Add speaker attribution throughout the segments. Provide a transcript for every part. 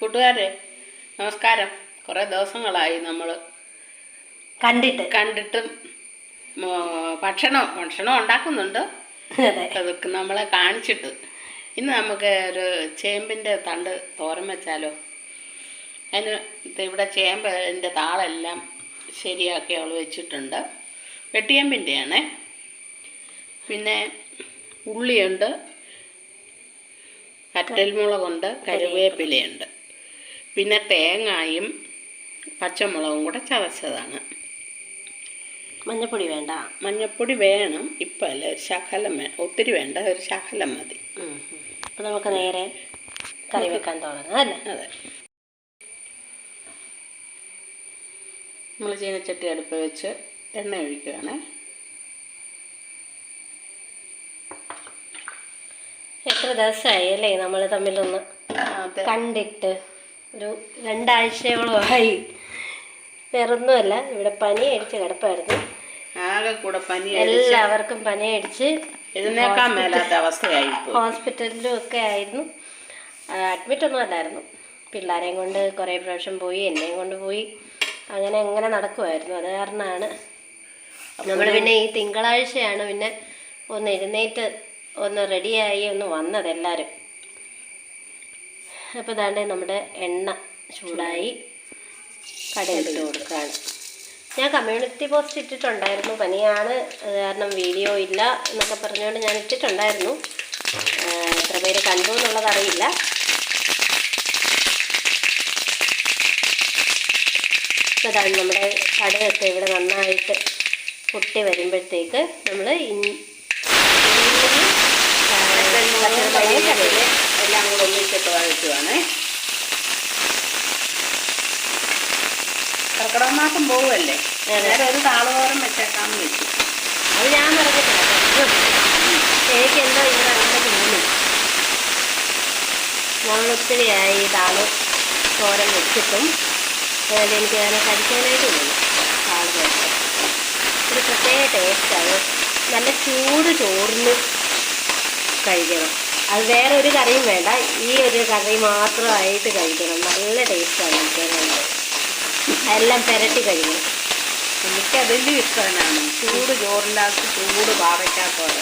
Speaker 1: കൂട്ടുകാരെ നമസ്കാരം. കുറേ ദിവസങ്ങളായി നമ്മൾ
Speaker 2: കണ്ടിട്ട്.
Speaker 1: കണ്ടിട്ടും ഭക്ഷണം ഭക്ഷണം ഉണ്ടാക്കുന്നുണ്ട്.
Speaker 2: അതെ.
Speaker 1: അതൊക്കെ നമ്മളെ കാണിച്ചിട്ട്. ഇന്ന് നമുക്ക് ഒരു ചേമ്പിന്റെ തണ്ട് തോരൻ വെച്ചാലോ? അതിന് ഇവിടെ ചേമ്പിന്റെ താളെല്ലാം ശരിയാക്കി അവൾ വെച്ചിട്ടുണ്ട്. വെട്ടിയേമ്പിന്റെയാണേ പിന്നെ ഉള്ളിയുണ്ട് കറ്റൽമുളകുണ്ട് കരുവേപ്പിലയുണ്ട് പിന്നെ തേങ്ങായും പച്ചമുളകും കൂടെ ചതച്ചതാണ്.
Speaker 2: മഞ്ഞപ്പൊടി വേണ്ട?
Speaker 1: മഞ്ഞപ്പൊടി വേണം. ഇപ്പം അല്ല ഒരു ശകലം ഒത്തിരി വേണ്ട ഒരു ശകലം മതി.
Speaker 2: അപ്പം നമുക്ക് നേരെ കറി വെക്കാൻ തുടങ്ങാം അല്ലേ?
Speaker 1: അതെ. നമ്മൾ ചീനച്ചട്ടി അടുപ്പ് വെച്ച് എണ്ണ ഒഴിക്കുകയാണ്.
Speaker 2: എത്ര ദിവസമായി അല്ലേ നമ്മൾ തമ്മിലൊന്ന് കണ്ടിട്ട്? ഒരു രണ്ടാഴ്ചയോളമായി. വേറൊന്നുമല്ല ഇവിടെ പനി അടിച്ച് കിടപ്പായിരുന്നു.
Speaker 1: ആകെ കൂടെ പനി
Speaker 2: എല്ലാവർക്കും പനി അടിച്ച്
Speaker 1: എഴുന്നേക്കാൻ മേലാത്ത അവസ്ഥയായി
Speaker 2: ഹോസ്പിറ്റലിലും ഒക്കെ ആയിരുന്നു. അഡ്മിറ്റ് ഒന്നും അല്ലായിരുന്നു. പിള്ളേരെയും കൊണ്ട് കുറേ പ്രാവശ്യം പോയി എന്നെയും കൊണ്ട് പോയി. അങ്ങനെ എങ്ങനെ നടക്കുമായിരുന്നു. അത് കാരണമാണ്. നമ്മൾ പിന്നെ ഈ തിങ്കളാഴ്ചയാണ് പിന്നെ ഒന്ന് എഴുന്നേറ്റ് ഒന്ന് റെഡിയായി ഒന്ന് വന്നത് എല്ലാവരും. അപ്പോൾ ഇതാണ്ട് നമ്മുടെ എണ്ണ ചൂടായി കടയിലിട്ട് കൊടുക്കുകയാണ്. ഞാൻ കമ്മ്യൂണിറ്റി പോസ്റ്റ് ഇട്ടിട്ടുണ്ടായിരുന്നു. പനിയാണ്. കാരണം വീഡിയോ ഇല്ല എന്നൊക്കെ പറഞ്ഞുകൊണ്ട് ഞാൻ ഇട്ടിട്ടുണ്ടായിരുന്നു. എത്ര പേര് കണ്ടു എന്നുള്ളത് അറിയില്ല. ഇതാണ് നമ്മുടെ കടയൊക്കെ ഇവിടെ നന്നായിട്ട് പൊട്ടി വരുമ്പോഴത്തേക്ക് നമ്മൾ
Speaker 1: ഇൻ എല്ലാം കൂടെ ഒന്നിച്ചിട്ട് വഴറ്റുവാണേ. കർക്കിടക മാസം പോവുമല്ലേ? നേരെ ഒരു താളുതോരം വെച്ചേക്കാന്ന് വെച്ചു.
Speaker 2: അത് ഞാൻ പറഞ്ഞിട്ടില്ല. എനിക്ക് എന്തോ ഇവിടെ അങ്ങനെ തോന്നി നമ്മൾ ഒത്തിരിയായി താൾ തോരൻ വെച്ചിട്ടും അതുപോലെ എനിക്ക് അങ്ങനെ കഴിക്കാനായിട്ട് തോന്നി. താൾ തോരൻ ഒരു പ്രത്യേക ടേസ്റ്റാണ് നല്ല ചൂട് ചോറിന് കഴിക്കണം. അത് വേറെ ഒരു കറിയും വേണ്ട. ഈ ഒരു കറി മാത്രമായിട്ട് കഴിക്കണം. നല്ല ടേസ്റ്റാണ് കഴിക്കാനായിട്ട് എല്ലാം പെരട്ടി കഴിക്കണം.
Speaker 1: എനിക്ക് അതിന്റെ ഇഷ്ടമാണ് ചൂട് ചോറിന്റെ ചൂട് പാവയ്ക്കാത്തോടെ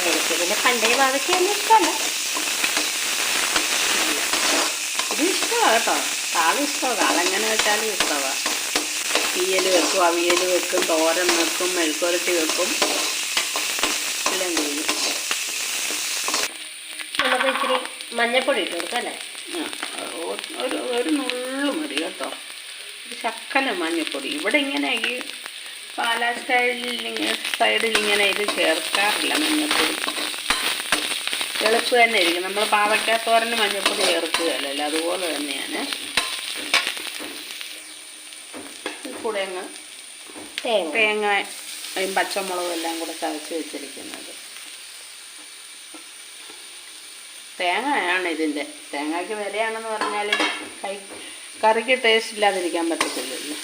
Speaker 2: എനിക്ക് പിന്നെ പണ്ടേ വാഴയ്ക്കൊന്നും ഇഷ്ടമല്ല.
Speaker 1: ഇത് ഇഷ്ടമാണ് കേട്ടോ. താളം ഇഷ്ടമാണ് താളെങ്ങനെ വെച്ചാലും ഇഷ്ടമാണ് തീയൽ വെക്കും അവിയൽ വെക്കും തോരൻ വെക്കും മെഴുക്കുരട്ടി വെക്കും എല്ലാം ചെയ്യും
Speaker 2: നമുക്ക് ഇച്ചിരി മഞ്ഞപ്പൊടി ഇട്ട് കൊടുക്കാം അല്ലേ
Speaker 1: ഒരു ഒരു നുള്ളു മതി കേട്ടോ. ഒരു ശക്കല മഞ്ഞപ്പൊടി. ഇവിടെ ഇങ്ങനെ ഈ പാലാ സ്റ്റൈലിൽ ഇങ്ങനെ സൈഡിൽ ഇങ്ങനെ ഇത് ചേർക്കാറില്ല മഞ്ഞപ്പൊടി. എളുപ്പ് തന്നെ ഇരിക്കും. നമ്മൾ പാവയ്ക്കാത്തോരന് മഞ്ഞപ്പൊടി അല്ലേ അതുപോലെ തന്നെയാണ്. കൂടെ അങ്ങ്
Speaker 2: തേങ്ങ.
Speaker 1: പച്ചമുളകും എല്ലാം കൂടെ ചതച്ച് വെച്ചിരിക്കുന്നത്. തേങ്ങയാണ് ഇതിന്റെ. തേങ്ങയ്ക്ക് വിലയാണെന്ന് പറഞ്ഞാൽ കൈ കറിക്ക് ടേസ്റ്റ് ഇല്ലാതിരിക്കാൻ പറ്റത്തില്ലല്ലോ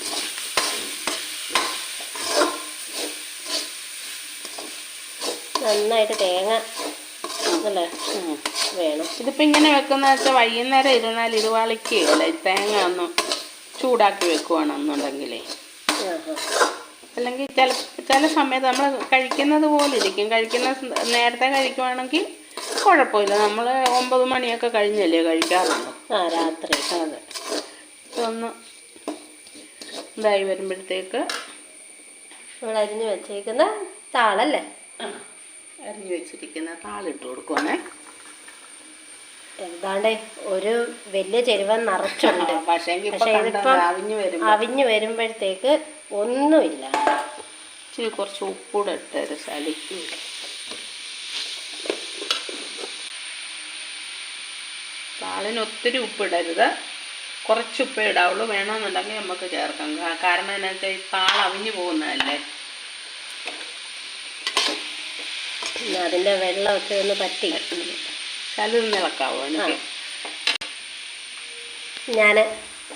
Speaker 2: നന്നായിട്ട് തേങ്ങ അല്ലേ? വേണം.
Speaker 1: ഇതിപ്പോൾ ഇങ്ങനെ വെക്കുന്ന വെച്ചാൽ വൈകുന്നേരം ഇരുന്നാൽ ഇരുവാളിക്കുകയല്ല ഈ തേങ്ങ ഒന്ന് ചൂടാക്കി വെക്കുവാണെന്നുണ്ടെങ്കിലേ. അല്ലെങ്കിൽ ചില ചില സമയത്ത് നമ്മൾ കഴിക്കുന്നത് പോലെ ഇരിക്കും. കഴിക്കുന്ന നേരത്തെ കഴിക്കുവാണെങ്കിൽ കുഴപ്പമില്ല. നമ്മൾ ഒമ്പത് മണിയൊക്കെ കഴിഞ്ഞല്ലേ കഴിക്കാറുള്ളൂ.
Speaker 2: ആ രാത്രി.
Speaker 1: അതെ. ഇതൊന്ന് ഇതായി വരുമ്പോഴത്തേക്ക്
Speaker 2: നമ്മൾ അരിഞ്ഞു വെച്ചേക്കുന്ന താളല്ലേ?
Speaker 1: അരിഞ്ഞു വെച്ചിരിക്കുന്ന താളിട്ട് കൊടുക്കുവാണേ.
Speaker 2: എന്താണ്ട്? ഒരു വലിയ ചെരുവൻ നിറച്ചുണ്ട്. പക്ഷേ ഇതിപ്പം
Speaker 1: അവിഞ്ഞു
Speaker 2: വരുമ്പോഴത്തേക്ക് ഒന്നുമില്ല.
Speaker 1: ഇച്ചിരി കുറച്ച് ഉപ്പൂടെ ഇട്ടൊരു ശലിക്കും താളിന് ഒത്തിരി ഉപ്പിടരുത്. കുറച്ച് ഉപ്പേ ഇടാവുള്ളൂ. വേണമെന്നുണ്ടെങ്കിൽ നമുക്ക് ചേർക്കാം. കാരണം എന്നാ വെച്ചാൽ ഈ പാൽ അവിഞ്ഞു പോകുന്നതല്ലേ?
Speaker 2: അതിന്റെ വെള്ളമൊക്കെ ഒന്ന് പറ്റി.
Speaker 1: ശലം ഇളക്കാവോ എനിക്ക്?
Speaker 2: ഞാൻ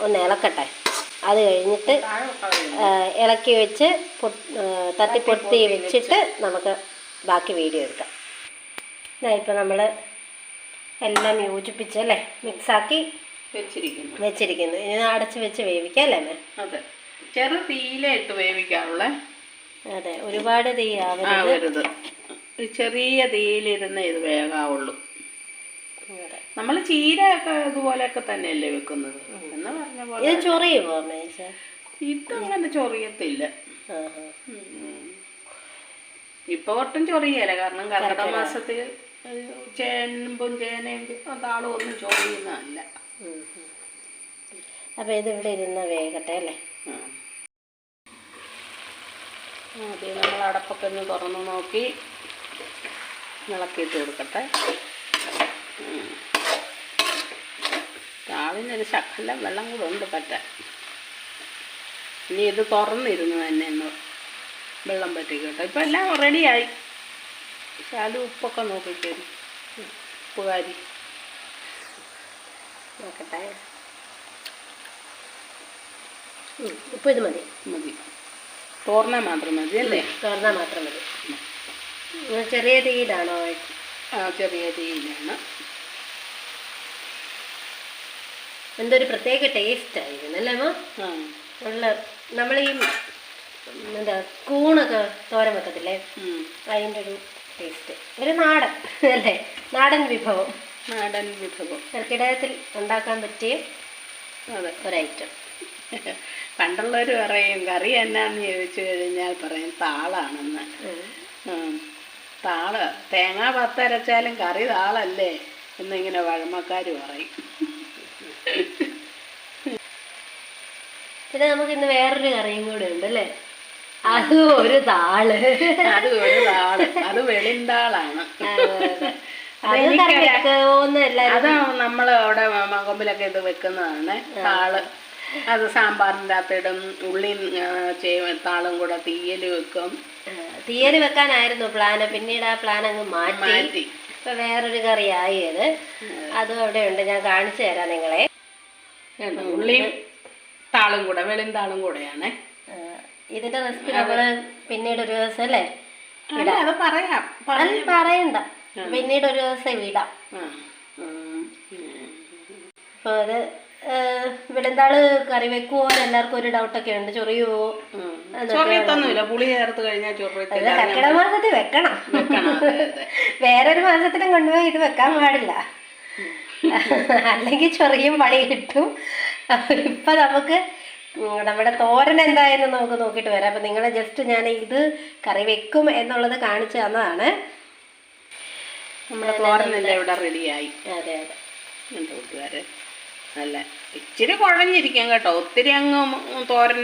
Speaker 2: ഒന്ന് ഇളക്കട്ടെ. അത് കഴിഞ്ഞിട്ട് ഇളക്കി വെച്ച് തട്ടിപ്പൊട്ടി വെച്ചിട്ട് നമുക്ക് ബാക്കി വീഡിയോ എടുക്കാം. ഇതാ ഇപ്പോൾ നമ്മൾ എല്ലാം യോജിപ്പിച്ച് അല്ലേ? മിക്സാക്കി
Speaker 1: വെച്ചിരിക്കുന്നു.
Speaker 2: വെച്ചിരിക്കുന്നു. ഇനി അടച്ച് വെച്ച് വേവിക്കാം അല്ലേ മേ
Speaker 1: അതെ. ചെറു തീയിലിട്ട് വേവിക്കാറുള്ളേ
Speaker 2: അതെ. ഒരുപാട് തീ ആവരുത്.
Speaker 1: ചെറിയ തീയിലിരുന്ന് ഇത് വേകാവുള്ളൂ. നമ്മൾ ചീരയൊക്കെ ഇതുപോലെയൊക്കെ തന്നെയല്ലേ വെക്കുന്നത്? എന്ന് പറഞ്ഞ പോലെ.
Speaker 2: ഇത് ചൊറിയുമോ
Speaker 1: ഇതങ്ങനെ ചൊറിയത്തില്ല. ഇപ്പൊ ഒട്ടും ചൊറിയല്ല കാരണം കർക്കിടക. മാസത്തിൽ ചേമ്പും ചേനയും താളും ഒന്നും ചോദിക്കുന്നതല്ല.
Speaker 2: ഉം, ഇതിവിടെ അപ്പൊ ഇത് ഇവിടെ ഇരുന്ന് വേകട്ടെ അല്ലേ.
Speaker 1: ആദ്യം നമ്മൾ അടപ്പൊക്കെ ഒന്ന് തുറന്ന് നോക്കി ഇളക്കിയിട്ട് കൊടുക്കട്ടെ. താളിനൊരു ശക്കല വെള്ളം കൂടെ ഉണ്ട് പറ്റാൻ ഇനി ഇത് തുറന്നിരുന്നു തന്നെ ഒന്ന് വെള്ളം പറ്റിക്കട്ടെ. ഇപ്പം എല്ലാം റെഡിയായി ശാലു ഉപ്പൊക്കെ നോക്കിക്കരും ഉപ്പുകാരി.
Speaker 2: നോക്കട്ടെ. ഉപ്പ് ഇത് മതി.
Speaker 1: മതി. തോർന്നാൽ മാത്രം മതി അല്ലേ?
Speaker 2: തോർന്ന മാത്രം മതി. ചെറിയ തീയിലാണോ?
Speaker 1: ആ ചെറിയ തീയിലാണ്.
Speaker 2: എന്തൊരു പ്രത്യേക ടേസ്റ്റ് ആയിരുന്നു അല്ലേ ഉള്ള നമ്മൾ ഈ എന്താ കൂണൊക്കെ തോരൻ വെക്കത്തില്ലേ? അതിന്റെ ഒരു ടേസ്റ്റ് ഒരു നാടൻ അല്ലേ? നാടൻ വിഭവം.
Speaker 1: നാടൻ വിഭവം.
Speaker 2: കർക്കിടകത്തിൽ ഉണ്ടാക്കാൻ പറ്റിയ
Speaker 1: അതെ.
Speaker 2: ഒരൈറ്റം.
Speaker 1: പണ്ടുള്ളവർ പറയും കറി എന്നാന്ന് ചോദിച്ചു കഴിഞ്ഞാൽ പറയും താളാണെന്ന്. താൾ തേങ്ങ പത്തരച്ചാലും കറി താളല്ലേ എന്നിങ്ങനെ വഴമക്കാർ പറയും.
Speaker 2: പിന്നെ നമുക്ക് ഇന്ന് വേറൊരു കറിയും കൂടെ ഉണ്ട് അല്ലേ? അതും ഒരു താൾ
Speaker 1: അത് ഒരു താൾ അത് വെളിന്താളാണ്
Speaker 2: അത്
Speaker 1: നമ്മൾ അവിടെ മകൊമ്പിലൊക്കെ ഇത് വെക്കുന്നതാണ്. താൾ. അത് സാമ്പാറിന്റെ അകത്തിടും. ഉള്ളി താളും കൂടെ തീയൽ വെക്കും.
Speaker 2: തീയൽ തീയൽ വെക്കാനായിരുന്നു പ്ലാന്. പിന്നീട് ആ പ്ലാൻ അങ്ങ് മാറ്റി. ഇപ്പൊ വേറൊരു കറി ആയത് അത് അതും അവിടെ ഉണ്ട് ഞാൻ കാണിച്ചു തരാം നിങ്ങളെ.
Speaker 1: ഉള്ളിയും താളും കൂടെ കൂടെയാണ്.
Speaker 2: ആ, ഇതിന്റെ റെസിപ്പി നമ്മൾ പിന്നീട് ഒരു ദിവസം അല്ലേ?
Speaker 1: അത് പറയാം.
Speaker 2: അത് പറയണ്ട. പിന്നീട് ഒരു ദിവസം വിടാം. അപ്പൊ അത് വിടന്താൾ കറി വെക്കുവോ? എല്ലാവർക്കും ഒരു ഡൗട്ടൊക്കെ ഉണ്ട്. ചൊറിയുവോ.
Speaker 1: ചൊറിയത്തൊന്നുമില്ല. പുളി ചേർത്ത് കഴിഞ്ഞാൽ ചൊറിയത്തില്ല.
Speaker 2: കർക്കിടക മാസത്തിൽ വെക്കണം. വേറൊരു മാസത്തിലും കൊണ്ടുപോയി ഇത് വെക്കാൻ പാടില്ല. അല്ലെങ്കിൽ ചൊറിയും പണി കിട്ടും. ഇപ്പൊ നമുക്ക് നമ്മുടെ തോരൻ എന്തായെന്ന് നമുക്ക് നോക്കിയിട്ട് വരാം. അപ്പം നിങ്ങൾ ജസ്റ്റ് ഞാൻ ഇത് കറി വെക്കും എന്നുള്ളത് കാണിച്ചു തന്നതാണ്.
Speaker 1: നമ്മുടെ തോരനെല്ലാം ഇവിടെ റെഡിയായി
Speaker 2: അതെ അതെ.
Speaker 1: എന്റെ കൂട്ടുകാര്. നല്ല ഇച്ചിരി കുഴഞ്ഞിരിക്കാം കേട്ടോ. ഒത്തിരി അങ്ങ് തോരൻ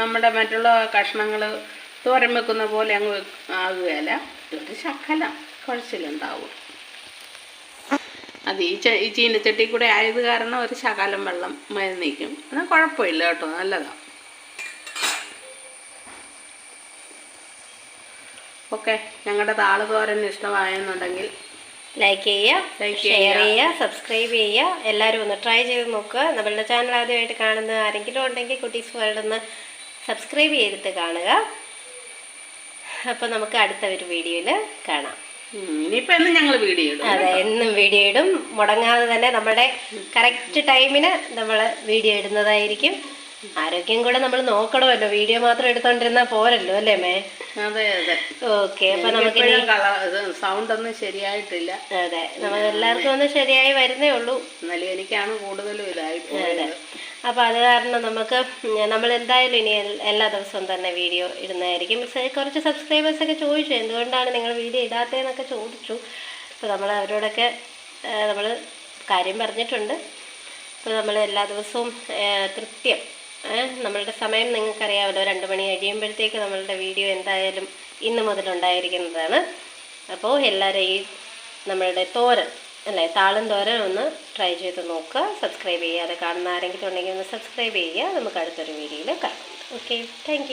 Speaker 1: നമ്മുടെ മറ്റുള്ള കഷ്ണങ്ങൾ തോരൻ വെക്കുന്ന പോലെ അങ്ങ് ആകുകയല്ല ആകുകയില്ല. ഒരു ശക്കല കുഴച്ചിലുണ്ടാവും. അത് ഈ ച ഈ ചീനച്ചട്ടി കൂടെ ആയത് കാരണം ഒരു ശകലം വെള്ളം മതി നിൽക്കും. എന്നാൽ കുഴപ്പമില്ല കേട്ടോ നല്ലതാണ് ഓക്കെ ഞങ്ങളുടെ താൾ തോരൻ ഇഷ്ടമായെന്നുണ്ടെങ്കിൽ
Speaker 2: ലൈക്ക് ചെയ്യുക ഷെയർ ചെയ്യുക. സബ്സ്ക്രൈബ് ചെയ്യുക. എല്ലാവരും ഒന്ന് ട്രൈ ചെയ്ത് നോക്കുക. നമ്മളുടെ ചാനൽ ആദ്യമായിട്ട് കാണുന്ന ആരെങ്കിലും ഉണ്ടെങ്കിൽ കുട്ടീസ് വേൾഡ് ഒന്ന് സബ്സ്ക്രൈബ് ചെയ്തിട്ട് കാണുക. അപ്പോൾ നമുക്ക് അടുത്ത ഒരു വീഡിയോയിൽ കാണാം.
Speaker 1: എന്ന് ഞങ്ങൾ വീഡിയോ ഇടും.
Speaker 2: അതെ എന്നും വീഡിയോ ഇടും. മുടങ്ങാതെ തന്നെ നമ്മുടെ കറക്റ്റ് ടൈമിന് നമ്മൾ വീഡിയോ ഇടുന്നതായിരിക്കും. ആരോഗ്യം കൂടെ നമ്മൾ നോക്കണമല്ലോ. വീഡിയോ മാത്രം എടുത്തോണ്ടിരുന്ന പോരല്ലോ അല്ലേ മേ?
Speaker 1: അതെ അതെ.
Speaker 2: ഓക്കെ അപ്പൊ നമുക്ക്
Speaker 1: സൗണ്ട് ഒന്നും ശരിയായിട്ടില്ല.
Speaker 2: അതെ നമ്മൾ എല്ലാവർക്കും ഒന്ന് ശരിയായി വരുന്നേ ഉള്ളൂ.
Speaker 1: എന്നാലും എനിക്കാണ് കൂടുതലും ഇതായി പോയത്
Speaker 2: അപ്പോൾ അത് കാരണം നമുക്ക് നമ്മൾ എന്തായാലും ഇനി എല്ലാ ദിവസവും തന്നെ വീഡിയോ ഇടുന്നതായിരിക്കും. കുറച്ച് സബ്സ്ക്രൈബേഴ്സൊക്കെ ചോദിച്ചു എന്തുകൊണ്ടാണ് നിങ്ങൾ വീഡിയോ ഇടാത്തതെന്നൊക്കെ ചോദിച്ചു. അപ്പോൾ നമ്മൾ അവരോടൊക്കെ നമ്മൾ കാര്യം പറഞ്ഞിട്ടുണ്ട്. അപ്പോൾ നമ്മൾ എല്ലാ ദിവസവും കൃത്യം നമ്മളുടെ സമയം നിങ്ങൾക്കറിയാമല്ലോ. രണ്ട് മണി കഴിയുമ്പോഴത്തേക്ക് നമ്മളുടെ വീഡിയോ എന്തായാലും ഇന്ന് മുതലുണ്ടായിരിക്കുന്നതാണ് അപ്പോൾ എല്ലാവരും ഈ നമ്മളുടെ തോരൻ അല്ലേ? താളും തോരൻ ഒന്ന് ട്രൈ ചെയ്ത് നോക്കുക. സബ്സ്ക്രൈബ് ചെയ്യാതെ കാണുന്ന ആരെങ്കിലും ഉണ്ടെങ്കിൽ ഒന്ന് സബ്സ്ക്രൈബ് ചെയ്യുക. നമുക്ക് അടുത്തൊരു വീഡിയോയിൽ കാണാം. Okay thank